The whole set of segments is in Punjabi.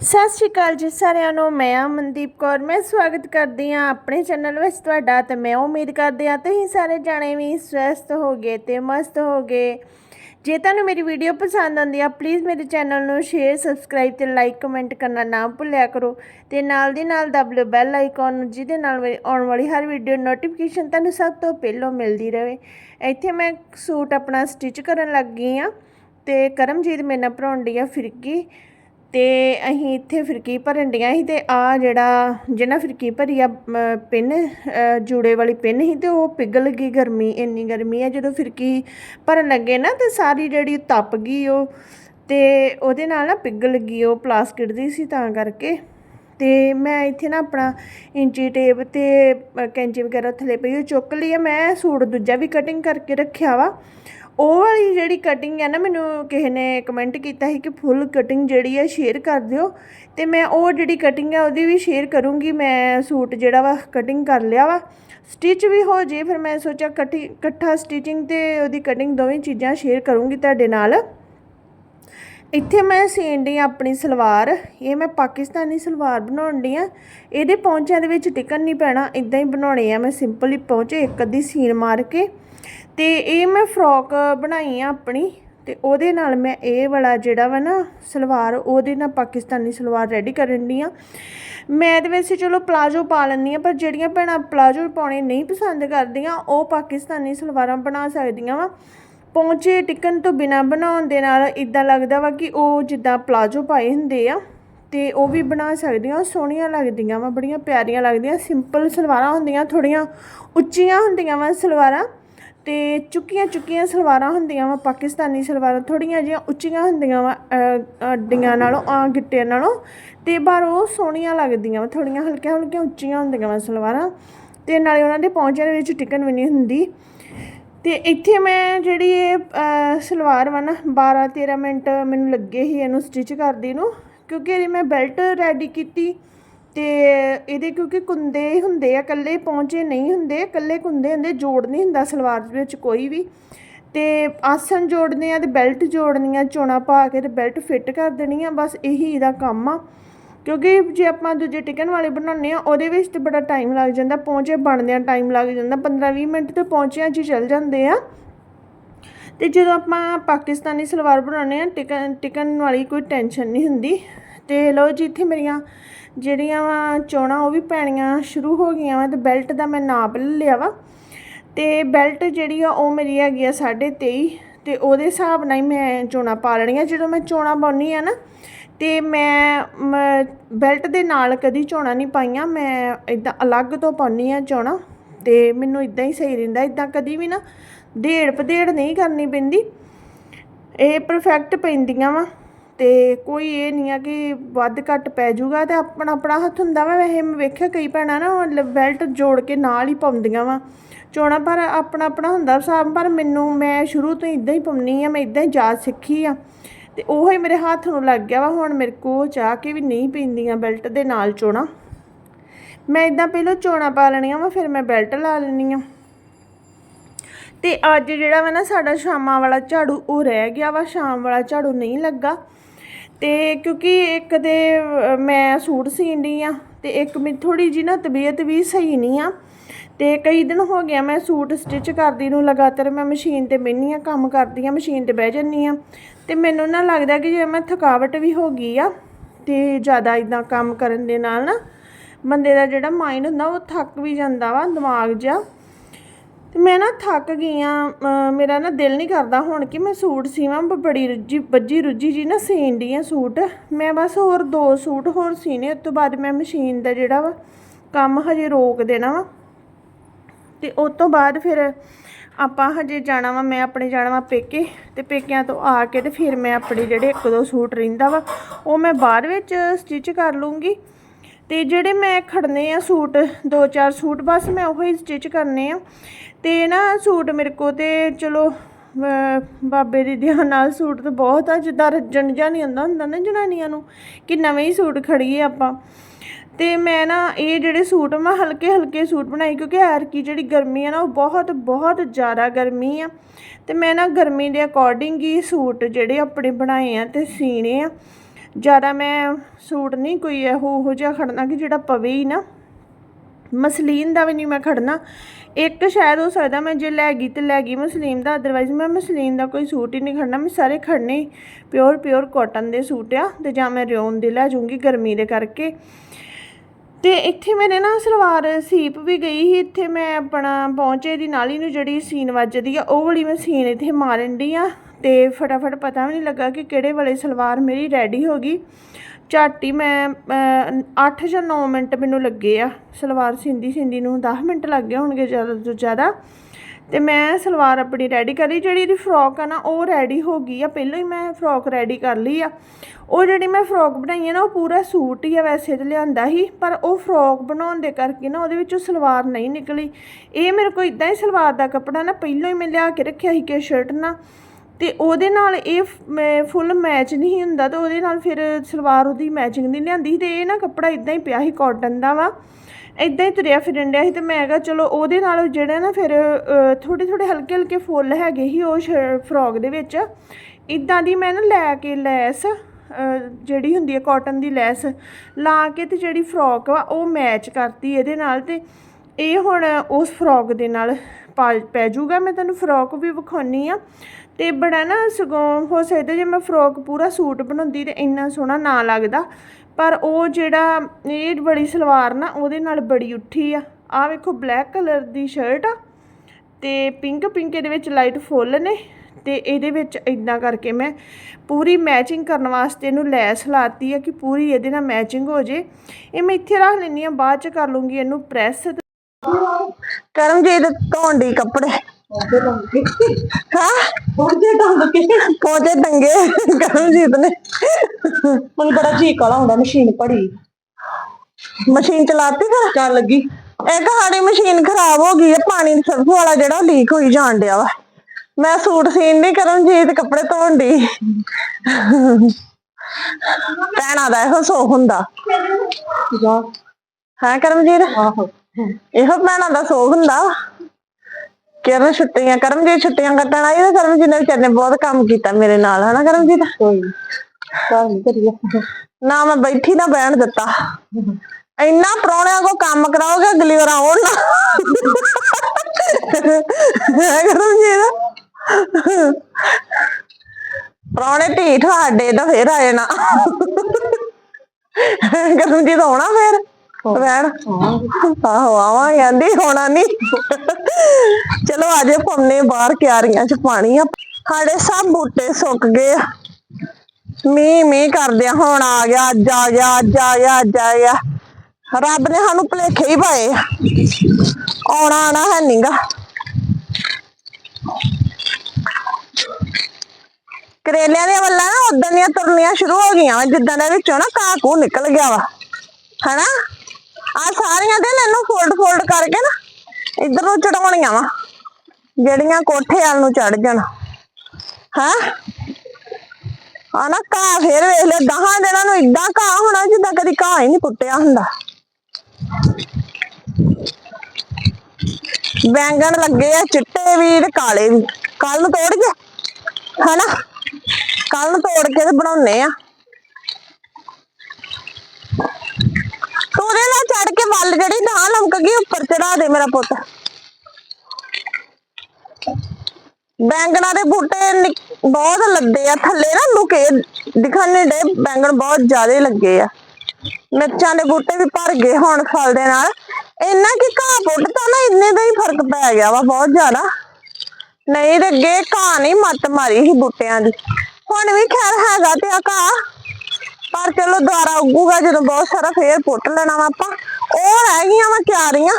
ਸਤਿ ਸ਼੍ਰੀ ਅਕਾਲ ਜੀ ਸਾਰਿਆਂ ਨੂੰ, ਮੈਂ ਮਨਦੀਪ ਕੌਰ। ਮੈਂ ਸਵਾਗਤ ਕਰਦੀ ਹਾਂ ਆਪਣੇ ਚੈਨਲ ਵਿੱਚ ਤੁਹਾਡਾ ਤੇ ਮੈਂ ਉਮੀਦ ਕਰਦੀ ਹਾਂ ਤੁਸੀਂ ਸਾਰੇ ਜਾਣੇ ਵੀ ਸਵਸਥ ਹੋਗੇ ਤੇ ਮਸਤ ਹੋਗੇ। ਜੇ ਤੁਹਾਨੂੰ ਮੇਰੀ ਵੀਡੀਓ ਪਸੰਦ ਆਉਂਦੀ ਆ ਪਲੀਜ਼ ਮੇਰੇ ਚੈਨਲ ਨੂੰ ਸ਼ੇਅਰ ਸਬਸਕ੍ਰਾਈਬ ਤੇ ਲਾਈਕ ਕਮੈਂਟ ਕਰਨਾ ਨਾ ਭੁੱਲਿਆ ਕਰੋ। ਤੇ ਨਾਲ ਦੀ ਨਾਲ ਦਬਲਿਓ ਬੈਲ ਆਈਕਨ ਨੂੰ, ਜਿਹਦੇ ਨਾਲ ਮੇਰੀ ਆਉਣ ਵਾਲੀ ਹਰ ਵੀਡੀਓ ਨੋਟੀਫਿਕੇਸ਼ਨ ਤੁਹਾਨੂੰ ਸਭ ਤੋਂ ਪਹਿਲਾਂ ਮਿਲਦੀ ਰਹੇ। ਇੱਥੇ ਮੈਂ ਸੂਟ ਆਪਣਾ ਸਟਿਚ ਕਰਨ ਲੱਗ ਗਈ ਆ ਤੇ ਕਰਮਜੀਤ ਮੇਰੇ ਨਾਲ ਭਰਾਉਣ ਡਈ ਆ ਫਿਰਕੀ। ਤੇ ਅਸੀਂ ਇੱਥੇ ਫਿਰਕੀ ਭਰਨ ਡੀਆਂ ਸੀ ਤੇ ਆ ਜਿਹੜਾ ਜਿਹਨਾਂ ਫਿਰਕੀ ਭਰੀ ਆ ਪਿੰਨ ਜੂੜੇ ਵਾਲੀ ਪਿੰਨ ਸੀ ਤੇ ਉਹ ਪਿਘਲ ਗਈ ਗਰਮੀ, ਇੰਨੀ ਗਰਮੀ ਆ ਜਦੋਂ ਫਿਰਕੀ ਭਰਨ ਲੱਗੇ ਨਾ ਤੇ ਸਾਰੀ ਜਿਹੜੀ ਤਪ ਗਈ ਉਹ ਤੇ ਉਹਦੇ ਨਾਲ ਨਾ ਪਿਘਲ ਗਈ, ਉਹ ਪਲਾਸਟਿਕ ਦੀ ਸੀ ਤਾਂ ਕਰਕੇ। ਤੇ ਮੈਂ ਇੱਥੇ ਨਾ ਆਪਣਾ ਇੰਚੀ ਟੇਪ ਤੇ ਕੈਂਚੀ ਵਗੈਰਾ ਥੱਲੇ ਪਈ ਉਹ ਚੁੱਕ ਲਈ ਆ, ਮੈਂ ਸੂਟ ਦੂਜਾ ਵੀ ਕਟਿੰਗ ਕਰਕੇ ਰੱਖਿਆ ਵਾ। ਉਹ ਵਾਲੀ ਜਿਹੜੀ ਕਟਿੰਗ ਹੈ ਨਾ, ਮੈਨੂੰ ਕਿਸੇ ਨੇ ਕਮੈਂਟ ਕੀਤਾ ਸੀ ਕਿ ਫੁੱਲ ਕਟਿੰਗ ਜਿਹੜੀ ਹੈ ਸ਼ੇਅਰ ਕਰ ਦਿਓ। ਤੇ ਮੈਂ ਉਹ ਜਿਹੜੀ ਕਟਿੰਗ ਹੈ ਉਹਦੀ ਵੀ ਸ਼ੇਅਰ ਕਰੂੰਗੀ। ਮੈਂ ਸੂਟ ਜਿਹੜਾ ਵਾ ਕਟਿੰਗ ਕਰ ਲਿਆ ਵਾ। ਸਟਿਚ ਵੀ ਹੋ ਜੇ, ਫਿਰ ਮੈਂ ਸੋਚਿਆ ਕਟੀ ਇਕੱਠਾ ਸਟਿਚਿੰਗ ਤੇ ਉਹਦੀ ਕਟਿੰਗ ਦੋਵੇਂ ਚੀਜ਼ਾਂ ਸ਼ੇਅਰ ਕਰੂੰਗੀ ਤੁਹਾਡੇ ਨਾਲ। ਇੱਥੇ ਮੈਂ ਸੀਣ ਡਈ ਆਂ ਆਪਣੀ ਸਲਵਾਰ। ਇਹ ਮੈਂ ਪਾਕਿਸਤਾਨੀ ਸਲਵਾਰ ਬਣਾਉਣ ਡਈ ਆ। ਇਹਦੇ ਪੌਂਚਿਆਂ ਦੇ ਵਿੱਚ ਟਿਕਨ ਨਹੀਂ ਪੈਣਾ। ਇਦਾਂ ਹੀ ਬਣਾਉਣੇ ਆ। ਮੈਂ ਸਿੰਪਲ ਹੀ ਪੌਂਚੇ, ਇੱਕ ਅੱਧੀ ਸੀਨ ਮਾਰ ਕੇ। ਤੇ ਇਹ ਮੈਂ ਫਰੋਕ ਬਣਾਈ ਆ ਆਪਣੀ ਤੇ ਉਹਦੇ ਨਾਲ ਮੈਂ ਇਹ ਵਾਲਾ ਜਿਹੜਾ ਵਾ ਨਾ ਸਲਵਾਰ, ਉਹਦੇ ਨਾਲ ਪਾਕਿਸਤਾਨੀ ਸਲਵਾਰ ਰੈਡੀ ਕਰਨ ਡਈ ਆ। ਮੈਂ ਤੇ ਵੈਸੇ ਚਲੋ ਪਲਾਜੋ ਪਾ ਲੈਂਦੀ ਆ, ਪਰ ਜਿਹੜੀਆਂ ਭੈਣਾਂ ਪਲਾਜੋ ਪਾਉਣੇ ਨਹੀਂ ਪਸੰਦ ਕਰਦੀਆਂ, ਉਹ ਪਾਕਿਸਤਾਨੀ ਸਲਵਾਰਾਂ ਬਣਾ ਸਕਦੀਆਂ ਵਾ। ਪਹੁੰਚੇ ਟਿਕਨ ਤੋਂ ਬਿਨਾ ਬਣਾਉਣ ਦੇ ਨਾਲ ਇਦਾਂ ਲੱਗਦਾ ਵਾ ਕਿ ਉਹ ਜਿੱਦਾਂ ਪਲਾਜੋ ਪਾਏ ਹੁੰਦੇ ਆ, ਤੇ ਉਹ ਵੀ ਬਣਾ ਸਕਦੀਆਂ ਉਹ ਸੋਹਣੀਆਂ ਲੱਗਦੀਆਂ ਵਾ, ਬੜੀਆਂ ਪਿਆਰੀਆਂ ਲੱਗਦੀਆਂ ਸਿੰਪਲ ਸਲਵਾਰਾਂ ਹੁੰਦੀਆਂ ਥੋੜੀਆਂ ਉੱਚੀਆਂ ਹੁੰਦੀਆਂ ਵਾ ਸਲਵਾਰਾਂ। ਤੇ ਚੁੱਕੀਆਂ ਚੁੱਕੀਆਂ ਸਲਵਾਰਾਂ ਹੁੰਦੀਆਂ ਵਾ, ਪਾਕਿਸਤਾਨੀ ਸਲਵਾਰਾਂ ਥੋੜੀਆਂ ਜਿਹੀਆਂ ਉੱਚੀਆਂ ਹੁੰਦੀਆਂ ਵਾ ਅੱਡੀਆਂ ਨਾਲੋਂ, ਆ ਗਿੱਟਿਆਂ ਨਾਲੋਂ, ਤੇ ਪਰ ਉਹ ਸੋਹਣੀਆਂ ਲੱਗਦੀਆਂ ਵਾ ਥੋੜੀਆਂ ਹਲਕੀਆਂ ਹਲਕੀਆਂ ਉੱਚੀਆਂ ਹੁੰਦੀਆਂ ਵਾ ਸਲਵਾਰਾਂ, ਤੇ ਨਾਲੇ ਉਹਨਾਂ ਦੇ ਪਹੁੰਚਿਆਂ ਦੇ ਵਿੱਚ ਟਿਕਨ ਵੀ ਨਹੀਂ ਹੁੰਦੀ। ਤੇ ਇੱਥੇ ਮੈਂ ਜਿਹੜੀ ਇਹ ਸਲਵਾਰ ਵਾ ਨਾ 12 13 ਮਿੰਟ ਮੈਨੂੰ ਲੱਗੇ ਹੀ ਇਹਨੂੰ ਸਟਿਚ ਕਰਦੀ ਨੂੰ, ਕਿਉਂਕਿ ਇਹਦੀ ਮੈਂ ਬੈਲਟ ਰੈਡੀ ਕੀਤੀ ਇਹਦੇ ਕਿਉਂਕਿ ਕੁੰਦੇ ਹੁੰਦੇ ਆ, ਇਕੱਲੇ ਪਹੁੰਚੇ ਨਹੀਂ ਹੁੰਦੇ, ਇਕੱਲੇ ਕੁੰਦੇ ਹੁੰਦੇ, ਜੋੜ ਨਹੀਂ ਹੁੰਦਾ ਸਲਵਾਰ ਦੇ ਵਿੱਚ ਕੋਈ ਵੀ। ਤੇ ਆਸਨ ਜੋੜਨੇ ਆ ਤੇ ਬੈਲਟ ਜੋੜਨੀ ਆ ਚੋਣਾ ਪਾ ਕੇ ਤੇ ਬੈਲਟ ਫਿੱਟ ਕਰ ਦੇਣੀ ਆ ਬਸ ਇਹੀ ਇਹਦਾ ਕੰਮ ਆ। ਕਿਉਂਕਿ ਜੇ ਆਪਾਂ ਦੂਜੇ ਟਿਕਨ ਵਾਲੇ ਬਣਾਉਂਦੇ ਆ ਉਹਦੇ ਵਿੱਚ ਤੇ ਬੜਾ ਟਾਈਮ ਲੱਗ ਜਾਂਦਾ, ਪਹੁੰਚੇ ਬਣਦਿਆਂ ਟਾਈਮ ਲੱਗ ਜਾਂਦਾ 15-20 ਮਿੰਟ ਤੇ ਪਹੁੰਚਿਆਂ 'ਚ ਚੱਲ ਜਾਂਦੇ ਆ। ਤੇ ਜਦੋਂ ਆਪਾਂ ਪਾਕਿਸਤਾਨੀ ਸਲਵਾਰ ਬਣਾਉਂਦੇ ਆ ਟਿਕਨ ਟਿਕਨ ਵਾਲੀ ਕੋਈ ਟੈਨਸ਼ਨ ਨਹੀਂ ਹੁੰਦੀ। ਤੇ ਲਓ ਜੀ ਇੱਥੇ ਮੇਰੀਆਂ ਜਿਹੜੀਆਂ ਵਾ ਚੋਣਾਂ ਉਹ ਵੀ ਪੈਣੀਆਂ ਸ਼ੁਰੂ ਹੋ ਗਈਆਂ ਵਾ ਤੇ ਬੈਲਟ ਦਾ ਮੈਂ ਨਾਪ ਲਿਆ ਵਾ। ਤੇ ਬੈਲਟ ਜਿਹੜੀ ਆ ਉਹ ਮੇਰੀ ਹੈਗੀ ਆ 23.5 ਤੇ ਉਹਦੇ ਹਿਸਾਬ ਨਾਲ ਹੀ ਮੈਂ ਚੋਣਾਂ ਪਾ ਲੈਣੀਆਂ। ਜਦੋਂ ਮੈਂ ਚੋਣਾਂ ਪਾਉਣੀ ਆ ਨਾ ਤੇ ਮੈਂ ਬੈਲਟ ਦੇ ਨਾਲ ਕਦੀ ਚੋਣਾਂ ਨਹੀਂ ਪਾਈਆਂ। ਮੈਂ ਇਦਾਂ ਅਲੱਗ ਤੋਂ ਪਾਉਣੀ ਆ ਚੋਣਾਂ ਤੇ ਮੈਨੂੰ ਇਦਾਂ ਹੀ ਸਹੀ ਰਹਿੰਦਾ। ਇਦਾਂ ਕਦੀ ਵੀ ਨਾ ਢੇੜ ਪਧੇੜ ਨਹੀਂ ਕਰਨੀ ਪੈਂਦੀ। ਇਹ ਪਰਫੈਕਟ ਪੈਂਦੀਆਂ ਵਾ। ਤੇ ਕੋਈ ਇਹ ਨਹੀਂ ਆ ਕਿ ਵੱਧ ਘੱਟ ਪੈ ਜਾਊਗਾ ਤੇ ਆਪਣਾ ਆਪਣਾ ਹੱਥ ਹੁੰਦਾ ਵਾ। ਵੈਸੇ ਮੈਂ ਵੇਖਿਆ ਕਈ ਭੈਣਾਂ ਨਾ ਬੈਲਟ ਜੋੜ ਕੇ ਨਾਲ ਹੀ ਪਾਉਂਦੀਆਂ ਵਾ। ਚੋਣਾ ਪਰ ਆਪਣਾ ਆਪਣਾ ਹੁੰਦਾ ਹਿਸਾਬ ਪਰ ਮੈਨੂੰ ਮੈਂ ਸ਼ੁਰੂ ਤੋਂ ਇਦਾਂ ਹੀ ਪਾਉਣੀ ਆ, ਮੈਂ ਇਦਾਂ ਹੀ ਜਾਚ ਸਿੱਖੀ ਆ। ਤੇ ਉਹ ਹੀ ਮੇਰੇ ਹੱਥ ਨੂੰ ਲੱਗ ਗਿਆ ਵਾ, ਹੁਣ ਮੇਰੇ ਕੋ ਚਾਹ ਕੇ ਵੀ ਨਹੀਂ ਪੈਂਦੀਆਂ ਬੈਲਟ ਦੇ ਨਾਲ ਚੋਣਾ। ਮੈਂ ਇਦਾਂ ਪਹਿਲਾਂ ਚੋਣਾ ਪਾ ਲੈਣੀਆਂ ਵਾ, ਫਿਰ ਮੈਂ ਬੈਲਟ ਲਾ ਲੈਣੀ ਆ। ਤੇ ਅੱਜ ਜਿਹੜਾ ਵਾ ਨਾ ਸਾਡਾ ਸ਼ਾਮਾਂ ਵਾਲਾ ਝਾੜੂ, ਉਹ ਰਹਿ ਗਿਆ ਵਾ, ਸ਼ਾਮ ਵਾਲਾ ਝਾੜੂ ਨਹੀਂ ਲੱਗਾ। ਅਤੇ ਕਿਉਂਕਿ ਇੱਕ ਤਾਂ ਮੈਂ ਸੂਟ ਸੀਣ ਡਈ ਆ ਤੇ ਇੱਕ ਮੇਰੀ ਥੋੜੀ ਜੀ ਨਾ ਤਬੀਅਤ ਵੀ ਸਹੀ ਨਹੀਂ ਆ ਅਤੇ ਕਈ ਦਿਨ ਹੋ ਗਿਆ ਮੈਂ ਸੂਟ ਸਟਿਚ ਕਰਦੀ ਨੂੰ ਲਗਾਤਾਰ ਮੈਂ ਮਸ਼ੀਨ ਤੇ ਬਹਿੰਦੀ ਹਾਂ ਕੰਮ ਕਰਦੀ ਹਾਂ ਮਸ਼ੀਨ ਤੇ ਬਹਿ ਜਾਂਦੀ ਹਾਂ ਅਤੇ ਮੈਨੂੰ ਨਾ ਲੱਗਦਾ ਕਿ ਜੇ ਮੈਂ ਥਕਾਵਟ ਵੀ ਹੋ ਗਈ ਆ ਅਤੇ ਜ਼ਿਆਦਾ ਇਦਾਂ ਕੰਮ ਕਰਨ ਦੇ ਨਾਲ ਨਾ ਬੰਦੇ ਦਾ ਜਿਹੜਾ ਮਾਈਂਡ ਹੁੰਦਾ ਉਹ ਥੱਕ ਵੀ ਜਾਂਦਾ ਵਾ, ਦਿਮਾਗ ਜਿਹਾ ਤੇ ਮੈਂ ਨਾ ਥੱਕ ਗਈ ਆ ਮੇਰਾ ਨਾ ਦਿਲ ਨਹੀਂ ਕਰਦਾ ਹੁਣ ਕਿ ਮੈਂ ਸੂਟ ਸੀਵਾਂ ਬੜੀ ਰੁੱਜੀ ਬੱਜੀ ਰੁੱਜੀ ਜੀ ਨਾ ਸੀਣ ਡਈ ਆ ਸੂਟ। ਮੈਂ ਬਸ ਹੋਰ ਦੋ ਸੂਟ ਹੋਰ ਸੀਨੇ ਉਸ ਤੋਂ ਬਾਅਦ ਮੈਂ ਮਸ਼ੀਨ ਦਾ ਜਿਹੜਾ ਵਾ ਕੰਮ ਹਜੇ ਰੋਕ ਦੇਣਾ ਵਾ। ਤੇ ਉਸ ਤੋਂ ਬਾਅਦ ਫਿਰ ਆਪਾਂ ਹਜੇ ਜਾਣਾ ਵਾ, ਮੈਂ ਆਪਣੇ ਜਾਣਾ ਵਾ ਪੇਕੇ, ਤੇ ਪੇਕਿਆਂ ਤੋਂ ਆ ਕੇ ਤੇ ਫਿਰ ਮੈਂ ਆਪਣੇ ਜਿਹੜੇ ਇੱਕ ਦੋ ਸੂਟ ਰਹਿੰਦਾ ਵਾ, ਉਹ ਮੈਂ ਬਾਅਦ ਵਿੱਚ ਸਟਿਚ ਕਰ ਲੂੰਗੀ। ਤੇ ਜਿਹੜੇ ਮੈਂ ਖੜਨੇ ਆ ਸੂਟ ਦੋ ਚਾਰ ਸੂਟ ਬਸ ਮੈਂ ਉਹ ਹੀ ਸਟਿਚ ਕਰਨੇ ਆ। ਤੇ ਨਾ ਸੂਟ ਮੇਰੇ ਕੋ ਤੇ ਚਲੋ ਅਹ, ਬਾਬੇ ਦੀ ਦਿਆ ਨਾਲ ਸੂਟ ਤਾਂ ਬਹੁਤ ਆ ਜਿੱਦਾਂ ਰੱਜਣ ਜਿਹਾ ਨਹੀਂ ਆਉਂਦਾ ਹੁੰਦਾ ਨਾ ਜਨਾਨੀਆਂ ਨੂੰ ਕਿ ਨਵੇਂ ਹੀ ਸੂਟ ਖੜੀਏ ਆਪਾਂ। ਤੇ ਮੈਂ ਨਾ ਇਹ ਜਿਹੜੇ ਸੂਟ ਮੈਂ ਹਲਕੇ ਹਲਕੇ ਸੂਟ ਬਣਾਏ ਕਿਉਂਕਿ ਐਰ ਕੀ ਜਿਹੜੀ ਗਰਮੀ ਆ ਨਾ ਉਹ ਬਹੁਤ ਬਹੁਤ ਜ਼ਿਆਦਾ ਗਰਮੀ ਆ। ਤੇ ਮੈਂ ਨਾ ਗਰਮੀ ਦੇ ਅਕੋਰਡਿੰਗ ਹੀ ਸੂਟ ਜਿਹੜੇ ਆਪਣੇ ਬਣਾਏ ਆ ਤੇ ਸੀਨੇ ਆ। ਜ਼ਿਆਦਾ ਮੈਂ ਸੂਟ ਨਹੀਂ ਕੋਈ ਇਹੋ ਉਹੋ ਜਿਹਾ ਖੜਨਾ ਕਿ ਜਿਹੜਾ ਪਵੇ ਹੀ ਨਾ। ਮਸਲੀਨ ਦਾ ਵੀ ਨਹੀਂ ਮੈਂ ਖੜਨਾ। ਇੱਕ ਸ਼ਾਇਦ ਹੋ ਸਕਦਾ ਮੈਂ ਜੇ ਲੈ ਗਈ ਤੇ ਲੈ ਗਈ ਮਸਲੀਨ ਦਾ ਅਦਰਵਾਈਜ਼ ਮੈਂ ਮਸਲੀਨ ਦਾ ਕੋਈ ਸੂਟ ਹੀ ਨਹੀਂ ਖੜਨਾ। ਮੈਂ ਸਾਰੇ ਖੜਨੇ ਪਿਓਰ ਪਿਓਰ ਕਾਟਨ ਦੇ ਸੂਟ ਆ ਤੇ ਜਾਂ ਮੈਂ ਰਿਓਨ ਦੇ ਲੈ ਜਾਊਂਗੀ ਗਰਮੀ ਦੇ ਕਰਕੇ। ਤੇ ਇੱਥੇ ਮੇਰੇ ਨਾ ਸਲਵਾਰ ਸੀਪ ਵੀ ਗਈ ਸੀ, ਇੱਥੇ ਮੈਂ ਆਪਣਾ ਪਹੁੰਚੇ ਦੀ ਨਾਲੀ ਨੂੰ ਜਿਹੜੀ ਸੀਨ ਵੱਜਦੀ ਆ, ਉਹ ਵਾਲੀ ਮੈਂ ਸੀਨ ਇੱਥੇ ਮਾਰਨ ਡਈ ਆ। ਤੇ ਫਟਾਫਟ ਪਤਾ ਵੀ ਨਹੀਂ ਲੱਗਾ ਕਿ ਕਿਹੜੇ ਵਾਲੇ ਸਲਵਾਰ ਮੇਰੀ ਰੈਡੀ ਹੋ ਗਈ। ਝੱਟ ਮੈਂ 8 ਜਾਂ 9 ਮਿੰਟ ਮੈਨੂੰ ਲੱਗੇ ਆ। ਸਲਵਾਰ ਸਿੰਦੀ ਸਿੰਦੀ ਨੂੰ 10 ਮਿੰਟ ਲੱਗ ਗਏ ਹੋਣਗੇ ਜ਼ਿਆਦਾ ਤੋਂ ਜ਼ਿਆਦਾ। ਤੇ ਮੈਂ ਸਲਵਾਰ ਆਪਣੀ ਰੈਡੀ ਕਰ ਲਈ। ਜਿਹੜੀ ਇਹਦੀ ਫਰੋਕ ਆ ਨਾ, ਉਹ ਰੈਡੀ ਹੋ ਗਈ ਆ। ਪਹਿਲਾਂ ਹੀ ਮੈਂ ਫਰੋਕ ਰੈਡੀ ਕਰ ਲਈ ਆ। ਉਹ ਜਿਹੜੀ ਮੈਂ ਫਰੋਕ ਬਣਾਈ ਆ ਨਾ, ਉਹ ਪੂਰਾ ਸੂਟ ਹੀ ਆ। ਵੈਸੇ ਤੇ ਲਿਆਂਦਾ ਸੀ ਪਰ ਉਹ ਫਰੋਕ ਬਣਾਉਣ ਦੇ ਕਰਕੇ ਨਾ ਉਹਦੇ ਵਿੱਚੋਂ ਸਲਵਾਰ ਨਹੀਂ ਨਿਕਲੀ। ਇਹ ਮੇਰੇ ਕੋਲ ਇਦਾਂ ਹੀ ਸਲਵਾਰ ਦਾ ਕੱਪੜਾ ਨਾ, ਪਹਿਲਾਂ ਹੀ ਮੈਂ ਲਿਆ ਕੇ ਰੱਖਿਆ ਸੀ ਕਿ ਸ਼ਰਟ ਨਾਲ ਅਤੇ ਉਹਦੇ ਨਾਲ ਇਹ ਮੈਂ ਫੁੱਲ ਮੈਚ ਨਹੀਂ ਹੁੰਦਾ ਤਾਂ ਉਹਦੇ ਨਾਲ ਫਿਰ ਸਲਵਾਰ ਉਹਦੀ ਮੈਚਿੰਗ ਨਹੀਂ ਲਿਆਂਦੀ ਸੀ ਤੇ ਇਹ ਨਾ ਕੱਪੜਾ ਇਦਾਂ ਹੀ ਪਿਆ ਸੀ ਕਾਟਨ ਦਾ ਵਾ। ਇਦਾਂ ਹੀ ਤੁਰਿਆ ਫਿਰਨ ਡਿਆ ਸੀ ਤੇ ਮੈਂ ਕਿਹਾ ਚਲੋ ਉਹਦੇ ਨਾਲ ਜਿਹੜਾ ਨਾ ਫਿਰ ਥੋੜੇ ਥੋੜੇ ਹਲਕੇ ਹਲਕੇ ਫੁੱਲ ਹੈਗੇ ਸੀ ਉਹ ਫਰੋਕ ਦੇ ਵਿੱਚ। ਇਦਾਂ ਦੀ ਮੈਂ ਨਾ ਲੈ ਕੇ ਲੈਸ ਜਿਹੜੀ ਹੁੰਦੀ ਹੈ ਕਾਟਨ ਦੀ ਲੈਸ ਲਾ ਕੇ ਤੇ ਜਿਹੜੀ ਫਰੋਕ ਵਾ ਉਹ ਮੈਚ ਕਰਤੀ ਇਹਦੇ ਨਾਲ ਤੇ ਇਹ ਹੁਣ ਉਸ ਫਰੋਕ ਦੇ ਨਾਲ ਪਾ, ਪੈ ਜਾਊਗਾ। ਮੈਂ ਤੁਹਾਨੂੰ ਫਰੋਕ ਵੀ ਵਿਖਾਉਣੀ ਆ। ਤੇ ਬੜਾ ਨਾ ਸਗੋਂ ਹੋ ਸਕਦਾ ਜੇ ਮੈਂ ਫਰੋਕ ਪੂਰਾ ਸੂਟ ਬਣਾਉਂਦੀ ਤੇ ਇੰਨਾ ਸੋਹਣਾ ਨਾ ਲੱਗਦਾ। ਪਰ ਉਹ ਜਿਹੜਾ ਇਹ ਬੜੀ ਸਲਵਾਰ ਨਾ ਉਹਦੇ ਨਾਲ ਬੜੀ ਉੱਠੀ ਆ। ਆ ਵੇਖੋ ਬਲੈਕ ਕਲਰ ਦੀ ਸ਼ਰਟ ਆ ਤੇ ਪਿੰਕ ਪਿੰਕ ਇਹਦੇ ਵਿੱਚ ਲਾਈਟ ਫੁੱਲ ਨੇ ਤੇ ਇਹਦੇ ਵਿੱਚ ਇਦਾਂ ਕਰਕੇ ਮੈਂ ਪੂਰੀ ਮੈਚਿੰਗ ਕਰਨ ਵਾਸਤੇ ਇਹਨੂੰ ਲੈਸ ਲਾਤੀ ਆ ਕਿ ਪੂਰੀ ਇਹਦੇ ਨਾਲ ਮੈਚਿੰਗ ਹੋ ਜੇ। ਇਹ ਮੈਂ ਇੱਥੇ ਰੱਖ ਲੈਣੀ ਆ, ਬਾਅਦ ਚ ਕਰ ਲੂੰਗੀ ਇਹਨੂੰ ਪ੍ਰੈਸ ਕਰਮਜੀਤ ਧੋਣ ਦੇ ਕੱਪੜੇ। ਹਾਂ। ਪਹੁੰਚੇ ਢੰਗ ਕੇ ਪਹੁੰਚੇ ਟੰਗੇ ਕਰਮਜੀਤ ਨੇ। ਮੈਨੂੰ ਬੜਾ ਜੀ ਕਾਲਾ ਹੁੰਦਾ ਮਸ਼ੀਨ ਪੜੀ ਮਸ਼ੀਨ ਚਲਾਤੀ ਫਿਰ? ਚੱਲ ਲੱਗੀ। ਇੱਕ ਸਾਡੀ ਮਸ਼ੀਨ ਖਰਾਬ ਹੋ ਗਈ ਹੈ ਪਾਣੀ ਦਾ ਸਰਫ ਵਾਲਾ ਜਿਹੜਾ ਲੀਕ ਹੋਈ ਜਾਣ ਡਿਆ ਵਾ। ਮੈਂ ਸੂਟ ਸੀਨ ਨਹੀਂ ਕਰਮਜੀਤ ਕੱਪੜੇ ਧੋਣ ਦੀ ਭੈਣਾਂ ਦਾ ਇਹੋ ਸੋਖ ਹੁੰਦਾ। ਹੈ ਕਰਮਜੀਤ? ਆਹੋ। ਇਹੋ ਭੈਣਾਂ ਦਾ ਸੋਖ ਹੁੰਦਾ। ਕਿਰਨ ਛੁੱਟੀਆਂ ਕਰਮਜੀਤ ਛੁੱਟੀਆਂ ਕੱਟਣ ਆਈ ਤੇ ਕਰਮਜੀਤ ਨੇ ਵਿਚਾਰੇ ਨੇ ਬਹੁਤ ਕੰਮ ਕੀਤਾ ਮੇਰੇ ਨਾਲ ਹਨਾ ਕਰਮਜੀਤ? ਨਾ ਮੈਂ ਬੈਠੀ ਨਾ ਬਹਿਣ ਦਿੱਤਾ। ਇੰਨਾ ਪ੍ਰਾਹੁਣਿਆਂ ਕੋ ਕੰਮ ਕਰਾਓਗੇ ਅਗਲੀ ਵਾਰ ਆਉਣ ਨਾ। ਕਰਮਜੀਤ? ਪ੍ਰਾਹੁਣੇ ਢੀਠ ਸਾਡੇ ਤਾਂ ਫੇਰ ਆਏ ਨਾ। ਕਰਮਜੀਤ ਆਉਣਾ ਫੇਰ? ਬਹਿਣ ਆਹੋ ਆਵਾਂ ਕਹਿੰਦੀ ਹੋਣਾ ਨਹੀਂ ਚਲੋ ਆਜੇ ਪੰਨੇ ਬਾਹਰ ਕਿਆਰੀਆਂ ਚ ਪਾਣੀ ਆ। ਸਾਡੇ ਸਭ ਬੂਟੇ ਸੁੱਕ ਗਏ ਆ। ਮੀਂਹ ਮੀਂਹ ਆ ਹੁਣ ਆ ਗਿਆ, ਅੱਜ ਆ ਗਿਆ, ਅੱਜ ਆ ਗਿਆ, ਅੱਜ ਆ ਗਿਆ। ਰੱਬ ਨੇ ਸਾਨੂੰ ਭੁਲੇਖੇ ਹੀ ਪਾਏ ਆ। ਆਉਣਾ ਆਣਾ ਹੈ ਨੀਗਾ ਕਰੇਲਿਆਂ ਦੀਆਂ ਵੱਲਾਂ ਨਾ ਉਦਾਂ ਦੀਆਂ ਤੁਰਨੀਆਂ ਸ਼ੁਰੂ ਹੋ ਗਈਆਂ ਵਾ, ਜਿੱਦਾਂ ਦੇ ਵਿੱਚੋਂ ਨਾ ਘਾਹ ਘੂ ਨਿਕਲ ਗਿਆ ਵਾ। ਹਨਾ? ਆ ਸਾਰੀਆਂ ਦੇ ਨਾ ਇਹਨੂੰ ਫੋਲਡ ਫੋਲਡ ਕਰਕੇ ਨਾ। ਇੱਧਰ ਨੂੰ ਚੜਾਉਣੀਆਂ ਵਾ, ਜਿਹੜੀਆਂ ਕੋਠੇ ਵਾਲ ਨੂੰ ਚੜ ਜਾਣ। ਹਾਂ? ਆ ਨਾ ਘਾਹ ਫੇਰ ਵੇਖ ਲੈ ਦਹਾਂ ਦਿਨਾਂ ਨੂੰ ਇਦਾਂ ਘਾਹ ਹੋਣਾ ਜਿੱਦਾਂ ਕਦੀ ਘਾਹ ਹੀ ਨਹੀਂ ਪੁੱਟਿਆ ਹੁੰਦਾ। ਬੈਂਗਣ ਲੱਗੇ ਆ, ਚਿੱਟੇ ਵੀ ਤੇ ਕਾਲੇ ਵੀ। ਕੱਲ ਨੂੰ ਤੋੜ ਕੇ, ਹਨਾ? ਕੱਲ ਨੂੰ ਤੋੜ ਕੇ ਤੇ ਬਣਾਉਣੇ ਆ। ਤੂੰ ਚੜ ਕੇ ਵੱਲ ਜਿਹੜੀ ਨਾ ਲਮਕ ਗਈ ਉੱਪਰ ਚੜਾ ਦੇ ਮੇਰਾ ਪੁੱਤ। ਬੈਂਗਣਾ ਦੇ ਬੂਟੇ ਬਹੁਤ ਲੱਦੇ ਆ। ਥੱਲੇ ਨਾ ਲੁਕੇ ਦਿਖਣ ਡੇ ਬੈਂਗਣ ਬਹੁਤ ਜ਼ਿਆਦਾ ਲੱਗੇ ਆ। ਮਿਰਚਾਂ ਦੇ ਬੂਟੇ ਵੀ ਭਰ ਗਏ ਹੁਣ ਫਲ ਦੇ ਨਾਲ। ਇੰਨਾ ਕਿ ਘਾਹ ਪੁੱਟਤਾ ਨਾ ਇੰਨੇ ਦਾ ਹੀ ਫ਼ਰਕ ਪੈ ਗਿਆ ਵਾ, ਬਹੁਤ ਜ਼ਿਆਦਾ। ਨਹੀਂ ਤੇ ਅੱਗੇ ਘਾਹ ਨਹੀਂ ਮੱਤ ਮਾਰੀ ਸੀ ਬੂਟਿਆਂ ਦੀ। ਹੁਣ ਵੀ ਖੈਰ ਹੈਗਾ ਤੇ ਆ ਘਾਹ। ਪਰ ਚਲੋ ਦੁਆਰਾ ਉੱਗੂਗਾ ਜਦੋਂ ਬਹੁਤ ਸਾਰਾ ਫੇਰ ਪੁੱਟ ਲੈਣਾ ਵਾ ਆਪਾਂ। ਉਹ ਰਹਿ ਗਈਆਂ ਵਾ ਕਿਆਰੀਆਂ।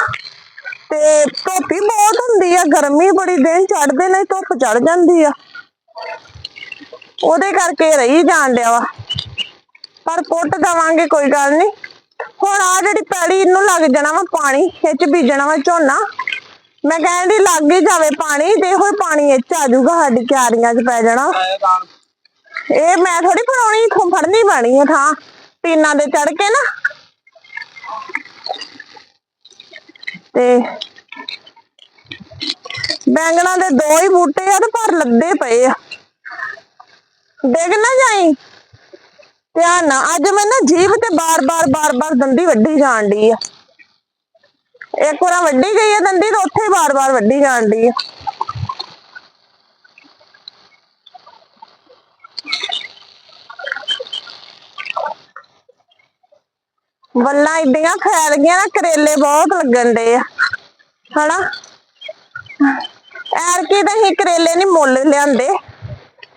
ਤੇ ਧੁੱਪ ਹੀ ਬਹੁਤ ਹੁੰਦੀ ਆ, ਗਰਮੀ ਬੜੀ, ਦਿਨ ਚੜਦੇ ਨੇ, ਧੁੱਪ ਚੜ ਜਾਂਦੀ ਆ। ਉਹਦੇ ਕਰਕੇ ਰਹੀ ਜਾਣ ਡਿਆ ਵਾ। ਪਰ ਪੁੱਟ ਦਵਾਂਗੇ, ਕੋਈ ਗੱਲ ਨਹੀਂ ਹੁਣ ਆ ਜਿਹੜੀ ਪੈਲੀ ਇਹਨੂੰ ਲੱਗ ਜਾਣਾ ਵਾ ਪਾਣੀ, ਇਹ ਚ ਬੀਜਣਾ ਵਾ ਝੋਨਾ। ਮੈਂ ਕਹਿੰਦੀ ਲੱਗ ਹੀ ਜਾਵੇ ਪਾਣੀ, ਤੇ ਇਹੋ ਪਾਣੀ ਇਹ ਚ ਆ ਜਾਊਗਾ, ਸਾਡੀ ਕਿਆਰੀਆਂ 'ਚ ਪੈ ਜਾਣਾ। ਇਹ ਮੈਂ ਥੋੜੀ ਫੜਾਉਣੀ ਇਥੋਂ ਫੜਨੀ ਪੈਣੀ ਹੈ ਥਾਂ ਟੀਨਾਂ ਦੇ ਚੜ ਕੇ ਨਾ। ਤੇ ਬੈਂਗਣਾ ਦੇ ਦੋ ਹੀ ਬੂਟੇ ਆ ਤੇ ਪਰ ਲੱਦੇ ਪਏ ਆ। ਡਿੱਗ ਨਾ ਜਾਈ। ਧਿਆਨ ਨਾ ਅੱਜ ਮੈਂ ਨਾ ਜੀਵ ਤੇ ਬਾਰ-ਬਾਰ ਬਾਰ-ਬਾਰ ਦੰਦੀ ਵੱਢੀ ਜਾਣ ਡਈ ਆ। ਇੱਕ ਵਾਰ ਵੱਢੀ ਗਈ ਆ ਦੰਦੀ ਤੇ ਉੱਥੇ ਬਾਰ-ਬਾਰ ਵੱਢੀ ਜਾਣ ਡਈ ਆ। ਵੱਲਾਂ ਇਡੀਆਂ ਫੈਲ ਗਈਆਂ ਨਾ, ਕਰੇਲੇ ਬਹੁਤ ਲੱਗਣ ਡੇ ਆ। ਹਨਾ? ਐਰਕੀ ਤਾਂ ਹੀ ਕਰੇਲੇ ਨਹੀਂ ਮੁੱਲ ਲਿਆਂਦੇ।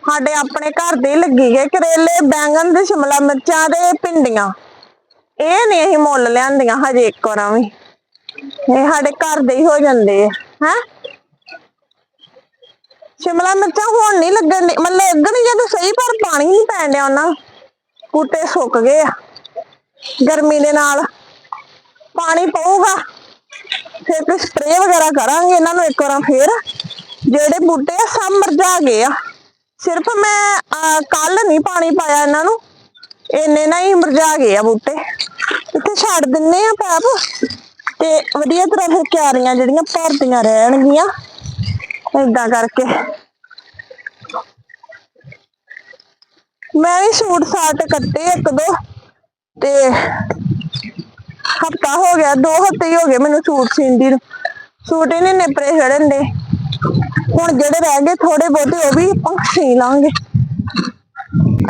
ਸਾਡੇ ਆਪਣੇ ਘਰ ਦੇ ਲੱਗੀ ਗਏ ਕਰੇਲੇ, ਬੈਂਗਣ ਤੇ ਸ਼ਿਮਲਾ ਮਿਰਚਾਂ ਤੇ ਭਿੰਡੀਆਂ। ਇਹ ਨਹੀਂ ਅਸੀਂ ਮੁੱਲ ਲਿਆਂਦੀਆਂ ਹਜੇ ਇੱਕ ਵਾਰਾਂ ਵੀ। ਇਹ ਸਾਡੇ ਘਰ ਦੇ ਹੀ ਹੋ ਜਾਂਦੇ ਆ, ਹੈ? ਸ਼ਿਮਲਾ ਮਿਰਚਾਂ ਹੁਣ ਨਹੀਂ ਲੱਗਣ ਡਈ- ਮਤਲਬ ਲੱਗਣ ਜਦੋਂ ਸਹੀ ਪਰ ਪਾਣੀ ਨਹੀਂ ਪੈਣ ਡਿਆ ਉਹਨਾਂ ਬੂਟੇ ਸੁੱਕ ਗਏ ਆ। ਗਰਮੀ ਦੇ ਨਾਲ ਪਾਣੀ ਪਊਗਾ। ਫਿਰ ਤੇ ਸਪਰੇਅ ਵਗੈਰਾ ਕਰਾਂਗੇ ਇਹਨਾਂ ਨੂੰ ਇੱਕ ਵਾਰ ਫੇਰ। ਜਿਹੜੇ ਬੂਟੇ ਆ, ਸਭ ਮੁਰਝਾ ਗਏ ਆ। ਸਿਰਫ ਮੈਂ ਕੱਲ ਨਹੀਂ ਪਾਣੀ ਪਾਇਆ ਇਹਨਾਂ ਨੂੰ। ਇੰਨੇ ਨਾ ਹੀ ਮੁਰਝਾ ਗਏ ਆ ਬੂਟੇ। ਇੱਥੇ ਛੱਡ ਦਿੰਨੇ ਆ ਪੈਪ। ਤੇ ਵਧੀਆ ਤਰ੍ਹਾਂ ਫਿਰ ਕਿਆਰੀਆਂ ਜਿਹੜੀਆਂ ਭਰਦੀਆਂ ਰਹਿਣਗੀਆਂ। ਏਦਾਂ ਕਰਕੇ। ਮੈਂ ਵੀ ਸੂਟ ਸਾਟ ਕੱਟੇ ਇੱਕ ਦੋ। ਤੇ ਹਫਤਾ ਹੋ ਗਿਆ, ਦੋ ਹਫ਼ਤੇ ਹੀ ਹੋ ਗਏ ਮੈਨੂੰ ਸੂਟ ਸੀਂਦੀ ਨੂੰ। ਸੂਟ ਹੀ ਨਹੀਂ ਨਿਪਰੇ ਛੜਨ ਦੇ। ਹੁਣ ਜਿਹੜੇ ਰਹਿ ਗਏ ਥੋੜੇ ਬਹੁਤੇ, ਉਹ ਵੀ ਆਪਾਂ ਸੀ ਲਾਂਗੇ।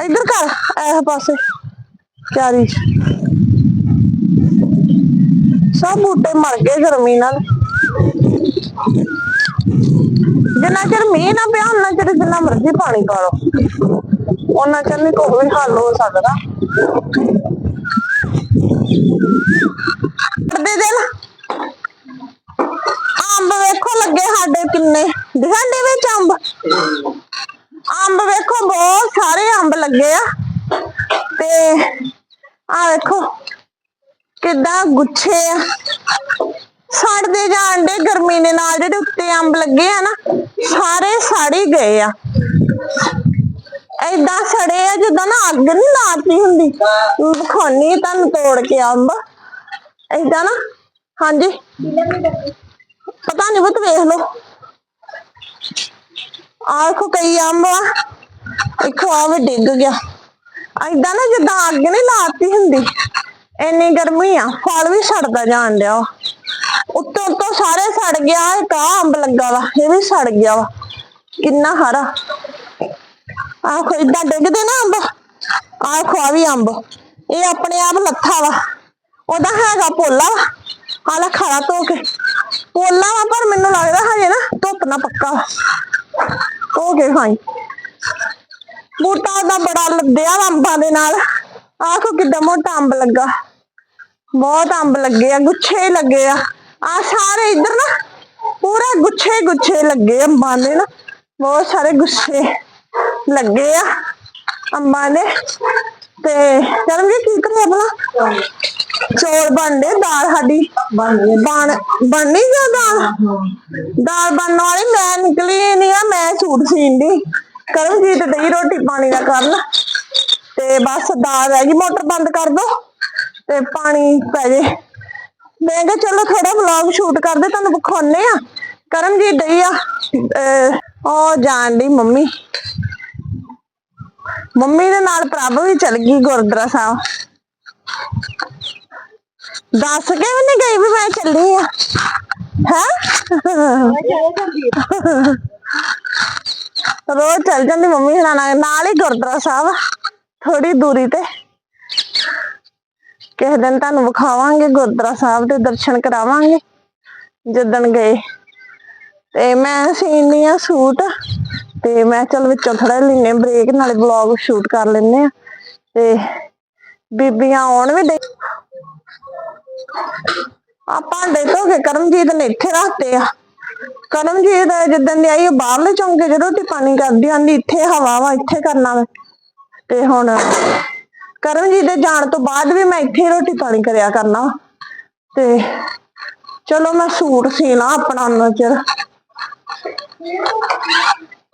ਇੱਧਰ ਕਰ ਇਹ ਪਾਸੇ ਚਾਰੀ ਸਭ ਬੂਟੇ ਮਰ ਗਏ ਗਰਮੀ ਨਾਲ। ਜਿੰਨਾ ਚਿਰ ਮੀਂਹ ਨਾ ਪਿਆ ਉਹਨਾਂ ਚਿਰ ਜਿੰਨਾ ਮਰਜ਼ੀ ਪਾਣੀ ਪਾ ਲਓ। ਉਹਨਾਂ ਚਿਰ ਨਹੀਂ ਕੋਈ ਵੀ ਹੱਲ ਹੋ ਸਕਦਾ। ਦੇ ਦਿਲ ਅੰਬ ਵੇਖੋ ਲੱਗੇ ਸਾਡੇ ਕਿੰਨੇ। ਦਿਖਣ ਵਿੱਚ ਅੰਬ? ਅੰਬ ਵੇਖੋ, ਬਹੁਤ ਸਾਰੇ ਅੰਬ ਲੱਗੇ ਆ। ਤੇ ਆ ਵੇਖੋ, ਕਿੱਦਾਂ ਗੁੱਛੇ ਆ। ਸੜਦੇ ਜਾਣ ਦੇ ਗਰਮੀ ਦੇ ਨਾਲ ਜਿਹੜੇ ਉੱਤੇ ਅੰਬ ਲੱਗੇ ਆ ਨਾ, ਸਾਰੇ ਸੜ ਹੀ ਗਏ ਆ। ਏਦਾਂ ਸੜੇ ਆ, ਜਿੱਦਾਂ ਨਾ ਅੱਗ ਨਹੀਂ ਲਾਤੀ ਹੁੰਦੀ। ਖਾਣੀ ਤੁਹਾਨੂੰ ਤੋੜ ਕੇ ਅੰਬ। ਏਦਾਂ ਨਾ, ਹਾਂਜੀ। ਪਤਾ ਨਹੀਂ ਬਤ ਵੇਖ ਲਓ। ਆਹ ਕਈ ਅੰਬ ਆ। ਇੱਕ ਆ ਡਿੱਗ ਗਿਆ। ਏਦਾਂ ਨਾ ਜਿੱਦਾਂ ਅੱਗ ਨਹੀਂ ਲਾਤੀ ਹੁੰਦੀ। ਇੰਨੀ ਗਰਮੀ ਆ, ਫਲ ਵੀ ਸੜਦਾ ਜਾਣ ਡਿਆ ਵਾ। ਉੱਤੋਂ ਉੱਤੋਂ ਸਾਰੇ ਸੜ ਗਿਆ, ਇੱਕ ਆਹ ਅੰਬ ਲੱਗਾ ਵਾ, ਇਹ ਵੀ ਸੜ ਗਿਆ ਵਾ। ਕਿੰਨਾ ਹਰਾ। ਆਖੋ ਏਦਾਂ ਡਿੱਗਦੇ ਨਾ ਅੰਬ ਆਖੋ ਆ ਵੀ ਅੰਬ। ਇਹ ਆਪਣੇ ਆਪ ਲੱਥਾ ਵਾ। ਉਹਦਾ ਹੈਗਾ ਪੋਲਾ ਵਾ। ਹਾਲਾ ਖਾਲਾ ਧੋ ਕੇ। ਪੋਲਾ ਵਾ, ਪਰ ਮੈਨੂੰ ਲੱਗਦਾ ਹਜੇ ਨਾ ਧੁੱਪ ਨਾ ਪੱਕਾ ਧੋ ਕੇ ਖਾਈ। ਬੂਟਾ ਉਹਦਾ ਬੜਾ ਲੱਦਿਆ ਵਾ ਅੰਬਾਂ ਦੇ ਨਾਲ। ਆਖੋ ਕਿੱਦਾਂ ਮੋਟਾ ਅੰਬ ਲੱਗਾ। ਬਹੁਤ ਅੰਬ ਲੱਗੇ ਆ, ਗੁੱਛੇ ਲੱਗੇ ਆ। ਆ ਸਾਰੇ ਇੱਧਰ ਨਾ ਪੂਰਾ ਗੁੱਛੇ ਗੁੱਛੇ ਲੱਗੇ ਅੰਬਾਂ ਦੇ ਨਾ। ਬਹੁਤ ਸਾਰੇ ਗੁੱਛੇ। ਲੱਗੇ ਆ ਅੰਬਾਂ ਦੇ। ਤੇ ਚਰਮ ਕੀ ਕਰੇ ਆਪਣਾ ਚੌਲ ਬਣਦੇ ਦਾਲ ਸਾਡੀ। ਬਣ, ਬਣਨੀ ਜਾਂ ਦਾਲ? ਦਾਲ ਬਣਨ ਵਾਲੀ ਮੈਂ ਨਿਕਲੀ ਨਹੀਂ ਆ, ਮੈਂ ਸੂਟ ਸੀਨ ਦੀ ਕਰਮਜੀਤ ਡਈ ਰੋਟੀ ਪਾਣੀ ਦਾ ਕਰਨ। ਤੇ ਬਸ ਦਾਲ ਰਹਿ ਗਈ, ਮੋਟਰ ਬੰਦ ਕਰ ਦੋ ਤੇ ਪਾਣੀ ਪੈ ਜੇ। ਮੈਂ ਕਿਹਾ ਚਲੋ ਥੋੜਾ ਵਲੌਗ ਸ਼ੂਟ ਕਰਦੇ ਤੁਹਾਨੂੰ ਵਿਖਾਉਨੇ ਆ। ਕਰਮਜੀਤ ਡਈ ਆ ਉਹ ਜਾਣ ਦੀ ਮੰਮੀ। ਮੰਮੀ ਦੇ ਨਾਲ ਪ੍ਰਭ ਵੀ ਚਲ ਗਈ ਗੁਰਦੁਆਰਾ ਸਾਹਿਬ। ਦੱਸ ਕੇ ਵੀ ਨਹੀਂ ਗਈ ਵੀ ਮੈਂ ਚੱਲੀ ਆ। ਹੈ? ਰੋਜ਼ ਚੱਲ ਜਾਂਦੀ ਮੰਮੀ ਹੁਣਾਂ ਨਾਲ ਨਾਲ ਹੀ ਗੁਰਦੁਆਰਾ ਸਾਹਿਬ ਥੋੜੀ ਦੂਰੀ ਤੇ। ਕਿਸੇ ਦਿਨ ਤੁਹਾਨੂੰ ਵਿਖਾਵਾਂਗੇ ਗੁਰਦੁਆਰਾ ਸਾਹਿਬ ਦੇ ਦਰਸ਼ਨ ਕਰਾਵਾਂਗੇ ਜਿੱਦਣ ਗਏ। ਤੇ ਮੈਂ ਸੀਨੀ ਆ ਸੂਟ। ਤੇ ਮੈਂ ਚਲ ਵਿੱਚੋਂ ਥੋੜਾ ਲੈਨੇ ਬ੍ਰੇਕ ਨਾਲੇ ਵਲੌਗ ਸ਼ੂਟ ਕਰ ਲੈਨੇ ਆ ਤੇ ਬੀਬੀਆਂ ਆਉਣ ਵੀ ਦੇ ਆ ਭਾਂਡੇ ਧੋ ਕੇ ਕਰਮਜੀਤ ਨੇ ਇੱਥੇ ਰੱਖਤੇ ਆ। ਕਰਮਜੀਤ ਜਿੱਦਣ ਦੀ ਆਈ ਬਾਹਰਲੇ ਚੌਂਕੇ 'ਚ ਰੋਟੀ ਪਾਣੀ ਕਰਦੀ, ਆਂਦੀ ਇੱਥੇ ਹਵਾ ਵਾ, ਇੱਥੇ ਕਰਨਾ ਵਾ। ਤੇ ਹੁਣ ਕਰਮਜੀਤ ਦੇ ਜਾਣ ਤੋਂ ਬਾਅਦ ਵੀ ਮੈਂ ਇੱਥੇ ਰੋਟੀ ਪਾਣੀ ਕਰਿਆ ਕਰਨਾ ਤੇ ਚਲੋ ਮੈਂ ਸੂਟ ਸੀਣਾ ਆਪਣਾ ਉਹਨਾਂ ਚਿਰ।